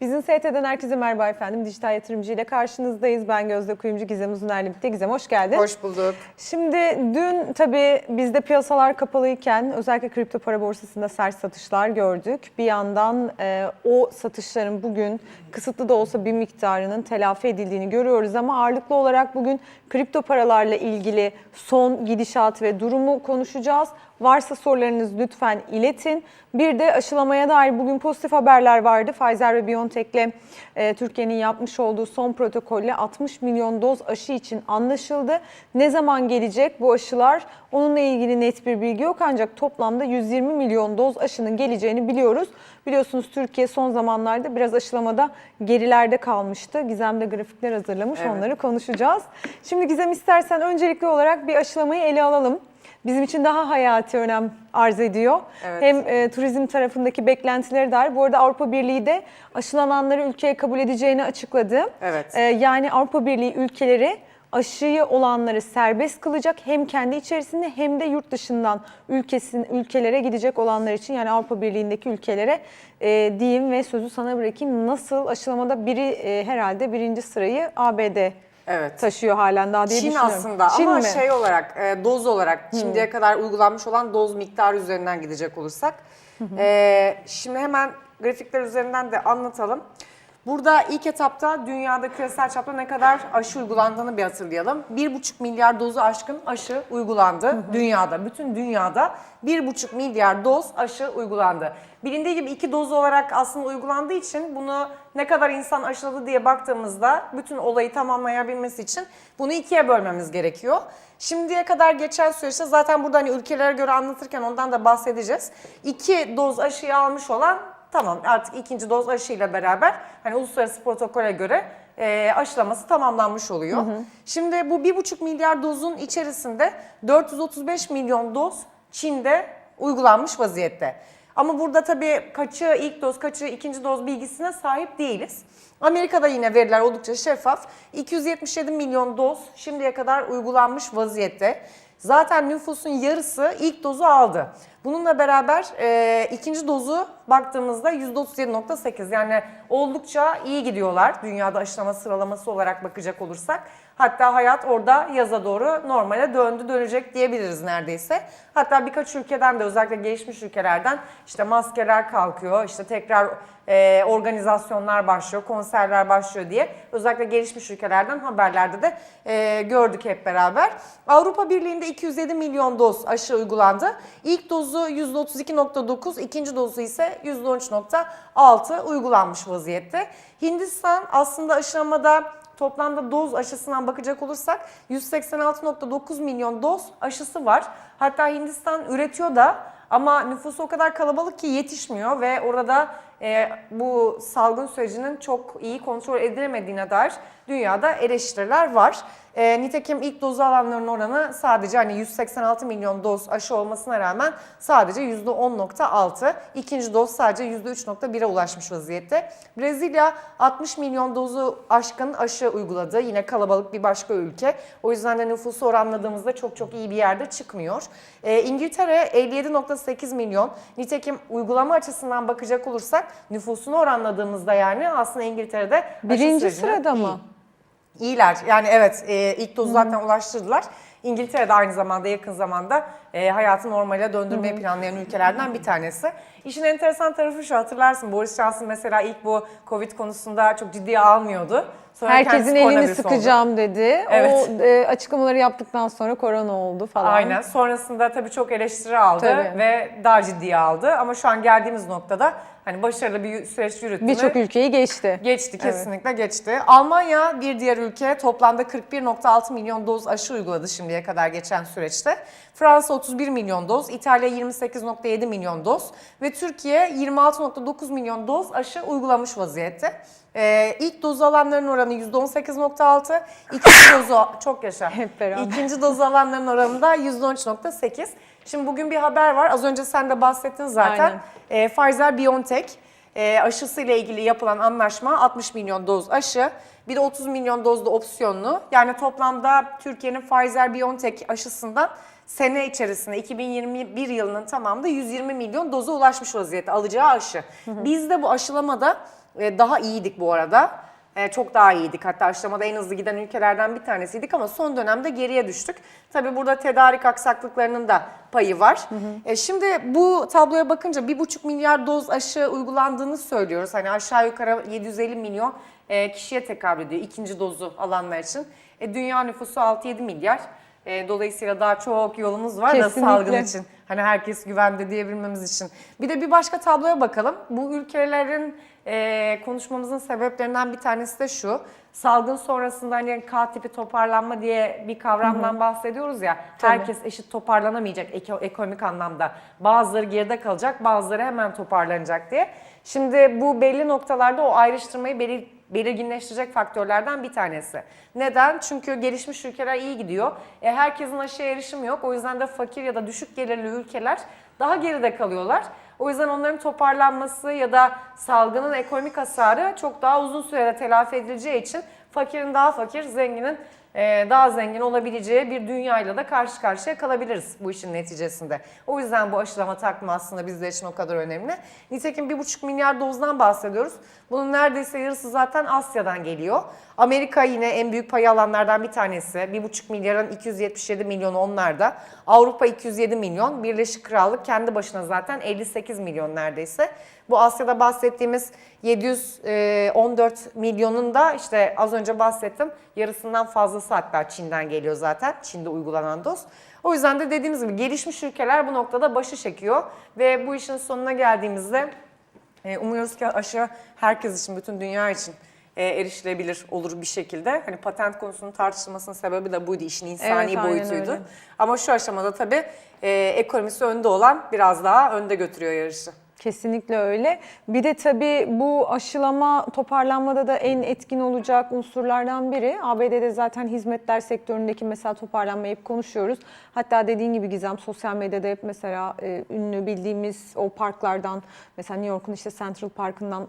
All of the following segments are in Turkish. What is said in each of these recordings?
Bizim ST'den herkese merhaba efendim. Dijital yatırımcı ile karşınızdayız. Ben Gözde Kuyumcu Gizem Uzuner'le birlikte. Gizem hoş geldin. Hoş bulduk. Şimdi dün tabii bizde piyasalar kapalıyken özellikle kripto para borsasında sert satışlar gördük. Bir yandan e, o satışların bugün kısıtlı da olsa bir miktarının telafi edildiğini görüyoruz ama ağırlıklı olarak bugün kripto paralarla ilgili son gidişat ve durumu konuşacağız. Varsa sorularınız lütfen iletin. Bir de aşılamaya dair bugün pozitif haberler vardı. Pfizer ve BioNTech'le e, Türkiye'nin yapmış olduğu son protokolle 60 milyon doz aşı için anlaşıldı. Ne zaman gelecek bu aşılar? Onunla ilgili net bir bilgi yok ancak toplamda 120 milyon doz aşının geleceğini biliyoruz. Biliyorsunuz Türkiye son zamanlarda biraz aşılamada gerilerde kalmıştı. Gizem de grafikler hazırlamış Evet. onları konuşacağız. Şimdi Gizem istersen öncelikli olarak bir aşılamayı ele alalım. Bizim için daha hayati önem arz ediyor. Evet. Hem e, turizm tarafındaki beklentileri dair. Bu arada Avrupa Birliği de aşılananları ülkeye kabul edeceğini açıkladı. Evet. E, yani Avrupa Birliği ülkeleri aşıyı olanları serbest kılacak hem kendi içerisinde hem de yurt dışından ülkesin ülkelere gidecek olanlar için yani Avrupa Birliği'ndeki ülkelere e, diyeyim ve sözü sana bırakayım. Nasıl aşılamada biri e, herhalde birinci sırayı ABD Evet. taşıyor halen daha diye Çin düşünüyorum. aslında Çin ama mi? şey olarak e, doz olarak şimdiye kadar uygulanmış olan doz miktarı üzerinden gidecek olursak. e, şimdi hemen grafikler üzerinden de anlatalım. Burada ilk etapta dünyada küresel çapta ne kadar aşı uygulandığını bir hatırlayalım. 1,5 milyar dozu aşkın aşı uygulandı dünyada. Bütün dünyada 1,5 milyar doz aşı uygulandı. Bilindiği gibi iki doz olarak aslında uygulandığı için bunu ne kadar insan aşıladı diye baktığımızda bütün olayı tamamlayabilmesi için bunu ikiye bölmemiz gerekiyor. Şimdiye kadar geçen süreçte zaten burada hani ülkelere göre anlatırken ondan da bahsedeceğiz. İki doz aşıyı almış olan tamam artık ikinci doz aşıyla beraber hani uluslararası protokole göre e, aşılaması tamamlanmış oluyor. Şimdi bu bir buçuk milyar dozun içerisinde 435 milyon doz Çin'de uygulanmış vaziyette. Ama burada tabii kaçı ilk doz, kaçı ikinci doz bilgisine sahip değiliz. Amerika'da yine veriler oldukça şeffaf. 277 milyon doz şimdiye kadar uygulanmış vaziyette. Zaten nüfusun yarısı ilk dozu aldı. Bununla beraber e, ikinci dozu baktığımızda %37.8 yani oldukça iyi gidiyorlar dünyada aşılama sıralaması olarak bakacak olursak. Hatta hayat orada yaza doğru normale döndü dönecek diyebiliriz neredeyse. Hatta birkaç ülkeden de özellikle gelişmiş ülkelerden işte maskeler kalkıyor, işte tekrar e, organizasyonlar başlıyor, konserler başlıyor diye özellikle gelişmiş ülkelerden haberlerde de e, gördük hep beraber. Avrupa Birliği'nde 207 milyon doz aşı uygulandı. İlk dozu %32.9, ikinci dozu ise %13.6 uygulanmış vaziyette. Hindistan aslında aşılamada Toplamda doz aşısından bakacak olursak 186.9 milyon doz aşısı var. Hatta Hindistan üretiyor da ama nüfusu o kadar kalabalık ki yetişmiyor ve orada e, bu salgın sürecinin çok iyi kontrol edilemediğine dair dünyada eleştiriler var. E, nitekim ilk dozu alanların oranı sadece hani 186 milyon doz aşı olmasına rağmen sadece %10.6. İkinci doz sadece %3.1'e ulaşmış vaziyette. Brezilya 60 milyon dozu aşkın aşı uyguladı. Yine kalabalık bir başka ülke. O yüzden de nüfusu oranladığımızda çok çok iyi bir yerde çıkmıyor. E, İngiltere 57.8 milyon. Nitekim uygulama açısından bakacak olursak nüfusunu oranladığımızda yani aslında İngiltere'de Birinci sırada iyi. mı? İyiler. Yani evet e, ilk dozu zaten ulaştırdılar. İngiltere de aynı zamanda yakın zamanda e, hayatı normale döndürmeyi planlayan ülkelerden bir tanesi. İşin enteresan tarafı şu hatırlarsın Boris Johnson mesela ilk bu Covid konusunda çok ciddiye almıyordu. Sonra Herkesin kendisi elini koronavirüs oldu. sıkacağım dedi. Evet. O e, açıklamaları yaptıktan sonra korona oldu falan. Aynen. Sonrasında tabii çok eleştiri aldı Tabii. ve daha ciddiye aldı. Ama şu an geldiğimiz noktada hani başarılı bir süreç yürüttü. mü? Birçok ülkeyi geçti. Geçti kesinlikle geçti. Almanya bir diğer ülke toplamda 41.6 milyon doz aşı uyguladı şimdiye kadar geçen süreçte. Fransa 31 milyon doz, İtalya 28.7 milyon doz ve Türkiye 26.9 milyon doz aşı uygulamış vaziyette. Ee, ilk dozu alanların oranı %18.6, ikinci dozu çok yaşa. Hep beraber. İkinci dozu alanların oranı da %13.8. Şimdi bugün bir haber var. Az önce sen de bahsettin zaten. Aynen. Ee, Pfizer-BioNTech e, aşısı ile ilgili yapılan anlaşma 60 milyon doz aşı. Bir de 30 milyon doz da opsiyonlu. Yani toplamda Türkiye'nin Pfizer-BioNTech aşısından sene içerisinde 2021 yılının tamamında 120 milyon doza ulaşmış vaziyette alacağı aşı. Biz de bu aşılamada e, daha iyiydik bu arada. E, çok daha iyiydik. Hatta aşılamada en hızlı giden ülkelerden bir tanesiydik ama son dönemde geriye düştük. Tabii burada tedarik aksaklıklarının da payı var. E, şimdi bu tabloya bakınca 1,5 milyar doz aşı uygulandığını söylüyoruz. Hani aşağı yukarı 750 milyon e, kişiye tekabül ediyor ikinci dozu alanlar için. E, dünya nüfusu 6-7 milyar. E, dolayısıyla daha çok yolumuz var da Kesinlikle. salgın için. Hani herkes güvende diyebilmemiz için. Bir de bir başka tabloya bakalım. Bu ülkelerin e, konuşmamızın sebeplerinden bir tanesi de şu. Salgın sonrasında hani K tipi toparlanma diye bir kavramdan bahsediyoruz ya. Tabii. Herkes eşit toparlanamayacak eko- ekonomik anlamda. Bazıları geride kalacak, bazıları hemen toparlanacak diye. Şimdi bu belli noktalarda o ayrıştırmayı belir belirginleştirecek faktörlerden bir tanesi. Neden? Çünkü gelişmiş ülkeler iyi gidiyor. E, herkesin aşıya erişimi yok. O yüzden de fakir ya da düşük gelirli ülkeler daha geride kalıyorlar. O yüzden onların toparlanması ya da salgının ekonomik hasarı çok daha uzun sürede telafi edileceği için fakirin daha fakir, zenginin daha zengin olabileceği bir dünyayla da karşı karşıya kalabiliriz bu işin neticesinde. O yüzden bu aşılama takma aslında bizler için o kadar önemli. Nitekim 1,5 milyar dozdan bahsediyoruz. Bunun neredeyse yarısı zaten Asya'dan geliyor. Amerika yine en büyük payı alanlardan bir tanesi. 1,5 milyarın 277 milyonu onlarda. Avrupa 207 milyon. Birleşik Krallık kendi başına zaten 58 milyon neredeyse. Bu Asya'da bahsettiğimiz 714 milyonun da işte az önce bahsettim yarısından fazlası hatta Çin'den geliyor zaten. Çin'de uygulanan doz. O yüzden de dediğimiz gibi gelişmiş ülkeler bu noktada başı çekiyor ve bu işin sonuna geldiğimizde e, umuyoruz ki aşı herkes için, bütün dünya için e, erişilebilir olur bir şekilde. Hani patent konusunun tartışılmasının sebebi de buydu, işin insani Evet, boyutuydu. öyle. Ama şu aşamada tabii e, ekonomisi önde olan biraz daha önde götürüyor yarışı. Kesinlikle öyle. Bir de tabii bu aşılama toparlanmada da en etkin olacak unsurlardan biri. ABD'de zaten hizmetler sektöründeki mesela toparlanmayı hep konuşuyoruz. Hatta dediğin gibi Gizem sosyal medyada hep mesela e, ünlü bildiğimiz o parklardan mesela New York'un işte Central Park'ından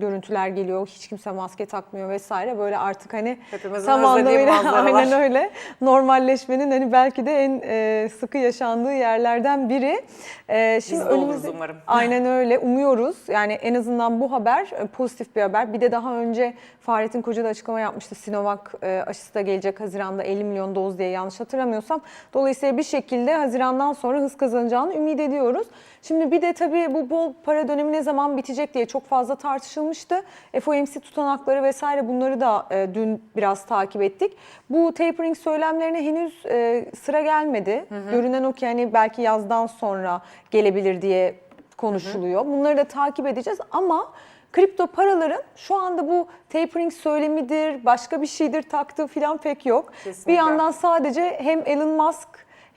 görüntüler geliyor. Hiç kimse maske takmıyor vesaire. Böyle artık hani Hepimizin tam anlamıyla aynen öyle. Normalleşmenin hani belki de en e, sıkı yaşandığı yerlerden biri. E, Biz de oluruz umarım. Aynen öyle umuyoruz. Yani en azından bu haber e, pozitif bir haber. Bir de daha önce Fahrettin Koca da açıklama yapmıştı. Sinovac e, aşısı da gelecek Haziran'da 50 milyon doz diye yanlış hatırlamıyorsam. Dolayısıyla bir şekilde Haziran'dan sonra hız kazanacağını ümit ediyoruz. Şimdi bir de tabii bu bol para dönemi ne zaman bitecek diye çok fazla tartışılmıştı. FOMC tutanakları vesaire bunları da e, dün biraz takip ettik. Bu tapering söylemlerine henüz e, sıra gelmedi. Görünen o ki hani belki yazdan sonra gelebilir diye konuşuluyor. Bunları da takip edeceğiz ama kripto paraların şu anda bu tapering söylemidir, başka bir şeydir taktığı falan pek yok. Kesinlikle. Bir yandan sadece hem Elon Musk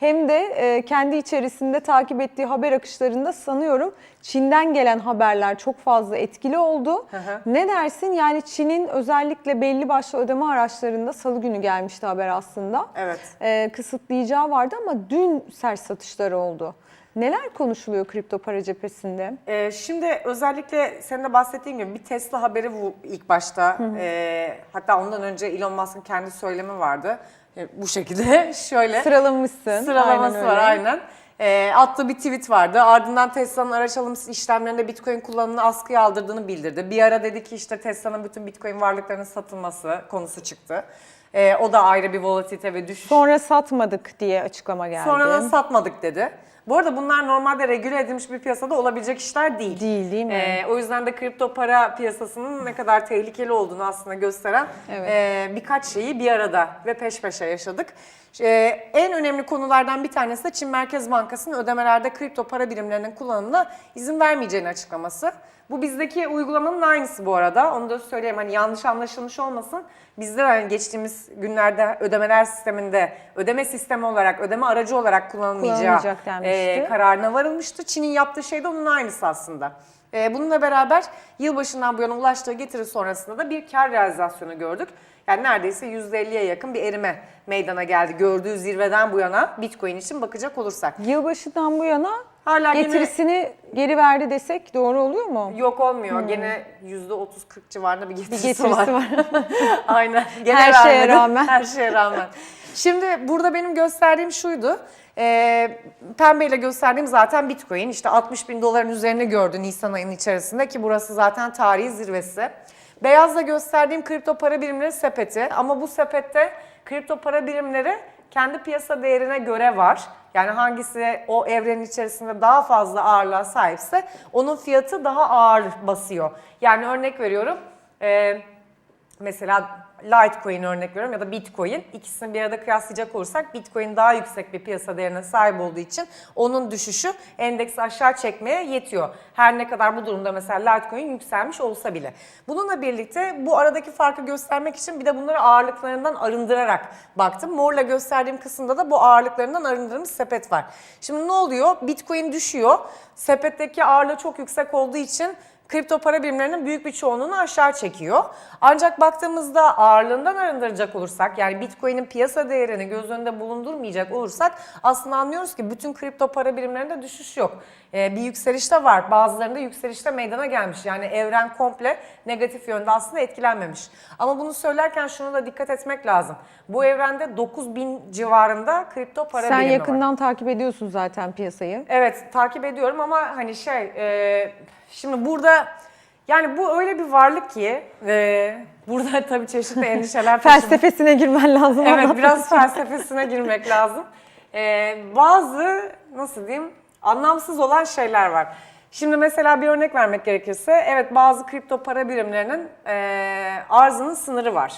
hem de e, kendi içerisinde takip ettiği haber akışlarında sanıyorum Çin'den gelen haberler çok fazla etkili oldu. hı. Ne dersin? Yani Çin'in özellikle belli başlı ödeme araçlarında salı günü gelmişti haber aslında. Evet. E, kısıtlayacağı vardı ama dün sert satışları oldu. Neler konuşuluyor kripto para cephesinde? Ee, şimdi özellikle senin de bahsettiğin gibi bir Tesla haberi bu ilk başta. Ee, hatta ondan önce Elon Musk'ın kendi söylemi vardı. Ee, bu şekilde şöyle. Sıralamışsın. Sıralaması Aynen var öyle. aynen. Ee, attığı bir tweet vardı. Ardından Tesla'nın araç alım işlemlerinde Bitcoin kullanımını askıya aldırdığını bildirdi. Bir ara dedi ki işte Tesla'nın bütün Bitcoin varlıklarının satılması konusu çıktı. Ee, o da ayrı bir volatilite ve düşüş. Sonra satmadık diye açıklama geldi. Sonradan satmadık dedi. Bu arada bunlar normalde regüle edilmiş bir piyasada olabilecek işler değil. Değil, değil mi? Ee, o yüzden de kripto para piyasasının ne kadar tehlikeli olduğunu aslında gösteren Evet. e, birkaç şeyi bir arada ve peş peşe yaşadık. Ee, en önemli konulardan bir tanesi de Çin Merkez Bankası'nın ödemelerde kripto para birimlerinin kullanımına izin vermeyeceğini açıklaması. Bu bizdeki uygulamanın aynısı bu arada. Onu da söyleyeyim hani yanlış anlaşılmış olmasın. Bizde hani geçtiğimiz günlerde ödemeler sisteminde ödeme sistemi olarak, ödeme aracı olarak kullanılmayacağı e, kararına varılmıştı. Çin'in yaptığı şey de onun aynısı aslında. E, bununla beraber yılbaşından bu yana ulaştığı getiri sonrasında da bir kar realizasyonu gördük. Yani neredeyse %50'ye yakın bir erime meydana geldi gördüğü zirveden bu yana Bitcoin için bakacak olursak. Yılbaşından bu yana Hala Getirisini geri verdi desek doğru oluyor mu? yok olmuyor. Gene %30-40 civarında bir getirisi, Bir getirisi var. Aynen. Gene Her şeye vermedi. rağmen. Her şeye rağmen. Şimdi burada benim gösterdiğim şuydu. E, pembeyle gösterdiğim zaten Bitcoin. İşte 60 bin doların üzerine gördü Nisan ayının içerisinde ki burası zaten tarihi zirvesi. Beyazla gösterdiğim kripto para birimleri sepeti ama bu sepette kripto para birimleri kendi piyasa değerine göre var. Yani hangisi o evrenin içerisinde daha fazla ağırlığa sahipse onun fiyatı daha ağır basıyor. Yani örnek veriyorum. e, Mesela Litecoin örnek veriyorum ya da Bitcoin. İkisini bir arada kıyaslayacak olursak Bitcoin daha yüksek bir piyasa değerine sahip olduğu için onun düşüşü endeksi aşağı çekmeye yetiyor. Her ne kadar bu durumda mesela Litecoin yükselmiş olsa bile. Bununla birlikte bu aradaki farkı göstermek için bir de bunları ağırlıklarından arındırarak baktım. Morla gösterdiğim kısımda da bu ağırlıklarından arındırılmış sepet var. Şimdi ne oluyor? Bitcoin düşüyor. Sepetteki ağırlığı çok yüksek olduğu için kripto para birimlerinin büyük bir çoğunluğunu aşağı çekiyor. Ancak baktığımızda ağırlığından arındıracak olursak yani Bitcoin'in piyasa değerini göz önünde bulundurmayacak olursak aslında anlıyoruz ki bütün kripto para birimlerinde düşüş yok. Ee, bir yükseliş de var. Bazılarında yükselişte meydana gelmiş. Yani evren komple negatif yönde aslında etkilenmemiş. Ama bunu söylerken şunu da dikkat etmek lazım. Bu evrende 9000 civarında kripto para Sen birimi var. yakından takip ediyorsun zaten piyasayı. Evet takip ediyorum ama hani şey e, şimdi burada yani bu öyle bir varlık ki e, burada tabii çeşitli endişeler. Felsefesine girmen lazım Evet biraz felsefesine girmek lazım. E, bazı nasıl diyeyim anlamsız olan şeyler var. Şimdi mesela bir örnek vermek gerekirse evet bazı kripto para birimlerinin e, arzının sınırı var.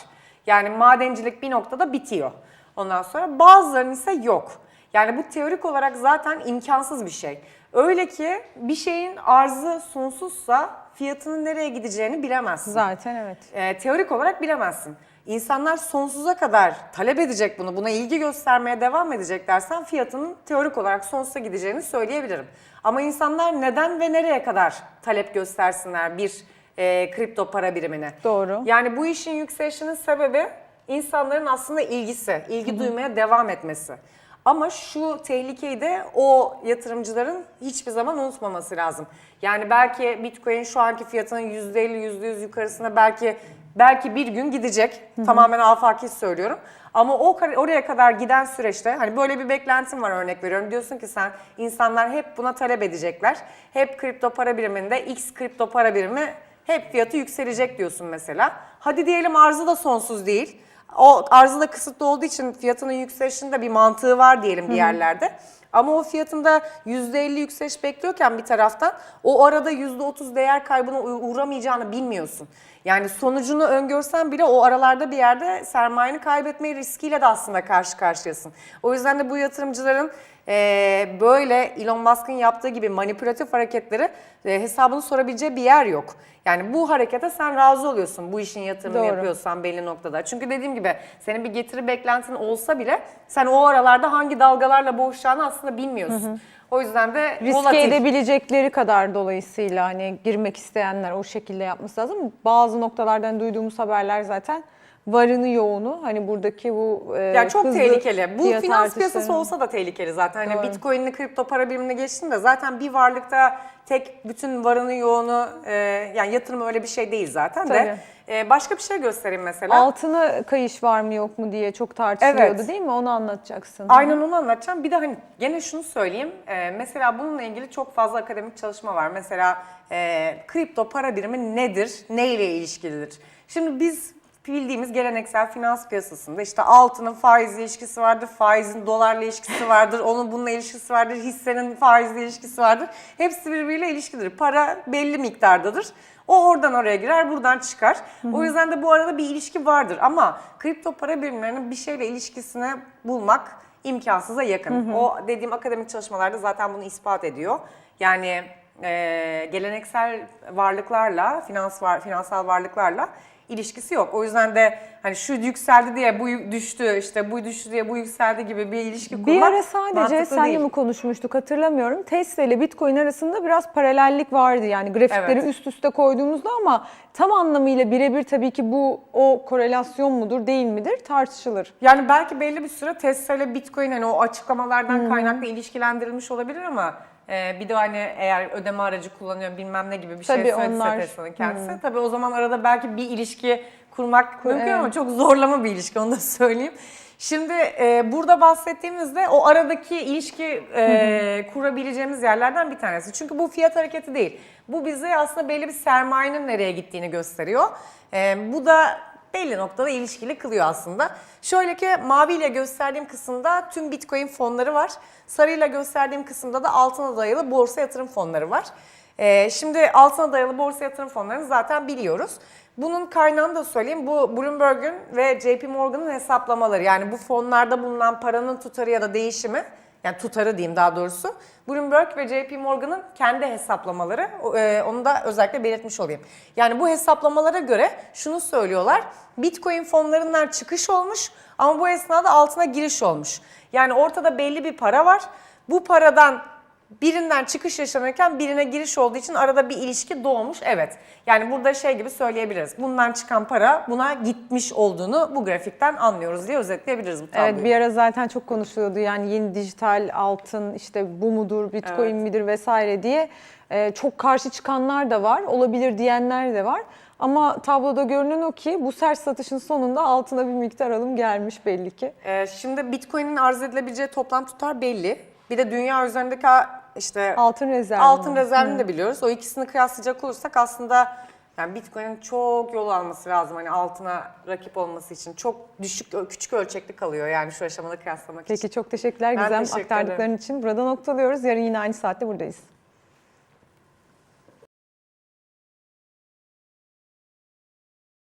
Yani madencilik bir noktada bitiyor. Ondan sonra bazılarının ise yok. Yani bu teorik olarak zaten imkansız bir şey. Öyle ki bir şeyin arzı sonsuzsa fiyatının nereye gideceğini bilemezsin. Zaten evet. E, teorik olarak bilemezsin. İnsanlar sonsuza kadar talep edecek bunu, buna ilgi göstermeye devam edecek dersen fiyatının teorik olarak sonsuza gideceğini söyleyebilirim. Ama insanlar neden ve nereye kadar talep göstersinler bir e, kripto para birimine? Doğru. Yani bu işin yükselişinin sebebi insanların aslında ilgisi, ilgi duymaya devam etmesi. Ama şu tehlikeyi de o yatırımcıların hiçbir zaman unutmaması lazım. Yani belki Bitcoin şu anki fiyatının %50, %100 yukarısına belki belki bir gün gidecek. Tamamen afaki söylüyorum. Ama o oraya kadar giden süreçte hani böyle bir beklentin var örnek veriyorum. Diyorsun ki sen insanlar hep buna talep edecekler. Hep kripto para biriminde X kripto para birimi hep fiyatı yükselecek diyorsun mesela. Hadi diyelim arzı da sonsuz değil. O arzı da kısıtlı olduğu için fiyatının yükselişinde bir mantığı var diyelim bir yerlerde. Ama o fiyatında %50 yükseliş bekliyorken bir taraftan o arada %30 değer kaybına uğramayacağını bilmiyorsun. Yani sonucunu öngörsen bile o aralarda bir yerde sermayeni kaybetme riskiyle de aslında karşı karşıyasın. O yüzden de bu yatırımcıların eee, böyle Elon Musk'ın yaptığı gibi manipülatif hareketleri e, hesabını sorabileceği bir yer yok. Yani bu harekete sen razı oluyorsun bu işin yatırımını Doğru. yapıyorsan belli noktada. Çünkü dediğim gibi senin bir getiri beklentin olsa bile sen o aralarda hangi dalgalarla boğuşacağını aslında bilmiyorsun. O yüzden de Riske volatil. edebilecekleri kadar dolayısıyla hani girmek isteyenler o şekilde yapması lazım. Bazı noktalardan duyduğumuz haberler zaten varını yoğunu hani buradaki bu e, Yani çok hızlı tehlikeli. Bu fiyat finans piyasası artışlarının- olsa da tehlikeli zaten. Hani Doğru. Kripto para birimine geçtin de zaten bir varlıkta tek bütün varını yoğunu e, yani yatırım öyle bir şey değil zaten de. E, başka bir şey göstereyim mesela. Altına kayış var mı yok mu diye çok tartışılıyordu Evet. değil mi? Onu anlatacaksın. Aynen onu anlatacağım. Bir de hani gene şunu söyleyeyim. Ee, mesela bununla ilgili çok fazla akademik çalışma var. Mesela e, kripto para birimi nedir? Neyle ilişkilidir? Şimdi biz bildiğimiz geleneksel finans piyasasında işte altının faizle ilişkisi vardır, faizin dolarla ilişkisi vardır, onun bununla ilişkisi vardır, hissenin faizle ilişkisi vardır. Hepsi birbiriyle ilişkidir. Para belli miktardadır. O oradan oraya girer, buradan çıkar. O yüzden de bu arada bir ilişki vardır. Ama kripto para birimlerinin bir şeyle ilişkisini bulmak imkansıza yakın. O dediğim akademik çalışmalarda zaten bunu ispat ediyor. Yani e, geleneksel varlıklarla, finans var, finansal varlıklarla ilişkisi yok. O yüzden de hani şu yükseldi diye bu düştü, işte bu düştü diye bu yükseldi gibi bir ilişki kurmak Bir ara sadece senle değil. mi konuşmuştuk hatırlamıyorum. Tesla ile Bitcoin arasında biraz paralellik vardı yani grafikleri Evet. üst üste koyduğumuzda ama tam anlamıyla birebir tabii ki bu o korelasyon mudur değil midir tartışılır. Yani belki belli bir süre Tesla ile Bitcoin hani o açıklamalardan kaynaklı ilişkilendirilmiş olabilir ama Ee, bir de hani eğer ödeme aracı kullanıyor bilmem ne gibi bir Tabii şey söyledi onlar- Tesla'nın kendisi. Tabii o zaman arada belki bir ilişki kurmak mümkün ama çok zorlama bir ilişki onu da söyleyeyim. Şimdi e, burada bahsettiğimizde o aradaki ilişki e, kurabileceğimiz yerlerden bir tanesi. Çünkü bu fiyat hareketi değil. Bu bize aslında belli bir sermayenin nereye gittiğini gösteriyor. E, bu da belli noktada ilişkili kılıyor aslında. Şöyle ki maviyle gösterdiğim kısımda tüm Bitcoin fonları var. Sarıyla gösterdiğim kısımda da altına dayalı borsa yatırım fonları var. Ee, şimdi altına dayalı borsa yatırım fonlarını zaten biliyoruz. Bunun kaynağını da söyleyeyim. Bu Bloomberg'un ve JP Morgan'ın hesaplamaları. Yani bu fonlarda bulunan paranın tutarı ya da değişimi, yani tutarı diyeyim daha doğrusu. Bloomberg ve JP Morgan'ın kendi hesaplamaları. E, onu da özellikle belirtmiş olayım. Yani bu hesaplamalara göre şunu söylüyorlar. Bitcoin fonlarından çıkış olmuş ama bu esnada altına giriş olmuş. Yani ortada belli bir para var. Bu paradan birinden çıkış yaşanırken birine giriş olduğu için arada bir ilişki doğmuş. Evet. Yani burada şey gibi söyleyebiliriz. Bundan çıkan para buna gitmiş olduğunu bu grafikten anlıyoruz diye özetleyebiliriz bu tabloyu. Evet bir ara zaten çok konuşuluyordu yani yeni dijital altın işte bu mudur, bitcoin Evet. midir vesaire diye Ee, çok karşı çıkanlar da var, olabilir diyenler de var. Ama tabloda görünen o ki bu sert satışın sonunda altına bir miktar alım gelmiş belli ki. Ee, şimdi Bitcoin'in arz edilebileceği toplam tutar belli. Bir de dünya üzerindeki işte Altın rezervi. altın rezervini de biliyoruz. O ikisini kıyaslayacak olursak aslında yani Bitcoin'in çok yol alması lazım hani altına rakip olması için. Çok düşük, küçük ölçekli kalıyor yani şu aşamada kıyaslamak için. Peki çok teşekkürler Ben Gizem teşekkür aktardıkların için. Burada noktalıyoruz. Yarın yine aynı saatte buradayız.